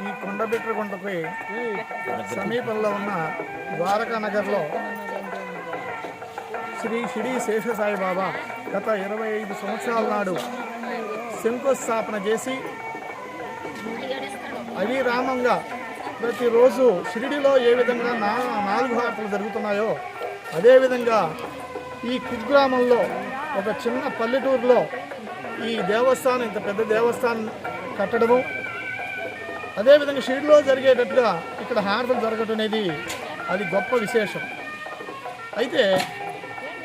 ఈ కొండబిట్రగుంటపై సమీపంలో ఉన్న ద్వారకా నగర్లో శ్రీ షిడి శేషసాయి బాబా గత ఇరవై ఐదు సంవత్సరాల నాడు శంకుస్థాపన చేసి అవిరామంగా ప్రతిరోజు షిరిడిలో ఏ విధంగా నా నాలుగు హారతలు జరుగుతున్నాయో అదేవిధంగా ఈ కుగ్రామంలో ఒక చిన్న పల్లెటూరులో ఈ దేవస్థానం ఇంత పెద్ద దేవస్థానం కట్టడము అదేవిధంగా షిరిడిలో జరిగేటట్టుగా ఇక్కడ హారతలు జరగటం అనేది అది గొప్ప విశేషం. అయితే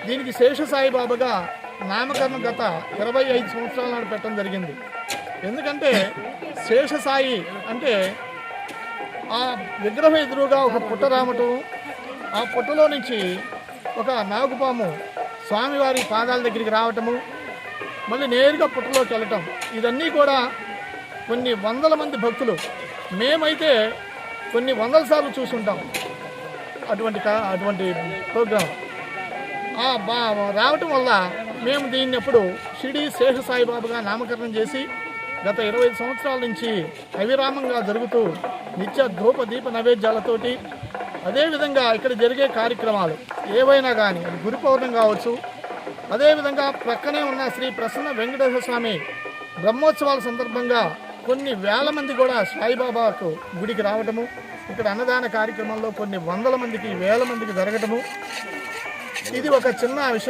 దీనికి శేషసాయిబాబాగా నామకరణం గత ఇరవై ఐదు సంవత్సరాల నాడు పెట్టడం జరిగింది. ఎందుకంటే శేషసాయి అంటే ఆ విగ్రహం ఎదురుగా ఒక పుట్ట రావటం ఆ పుట్టలో నుంచి ఒక నాగుపాము స్వామివారి పాదాల దగ్గరికి రావటము మళ్ళీ నేరుగా పుట్టలోకి వెళ్ళటం ఇదన్నీ కూడా కొన్ని వందల మంది భక్తులు. మేమైతే కొన్ని వందల సార్లు చూసుంటాం. అటువంటి కా- అటువంటి ప్రోగ్రాం. బా రావటం వల్ల మేము దీన్ని ఎప్పుడు షిడి శేష సాయిబాబుగా నామకరణం చేసి గత ఇరవై సంవత్సరాల నుంచి అవిరామంగా జరుగుతూ నిత్య ధూప దీప నైవేద్యాలతోటి అదేవిధంగా ఇక్కడ జరిగే కార్యక్రమాలు ఏవైనా కానీ అది గురు కావచ్చు అదేవిధంగా ప్రక్కనే ఉన్న శ్రీ ప్రసన్న వెంకటేశ్వర స్వామి బ్రహ్మోత్సవాల సందర్భంగా కొన్ని వేల మంది కూడా సాయిబాబాకు గుడికి రావటము ఇక్కడ అన్నదాన కార్యక్రమంలో కొన్ని వందల మందికి వేల మందికి జరగటము. ఇది ఒక చిన్న విషయం.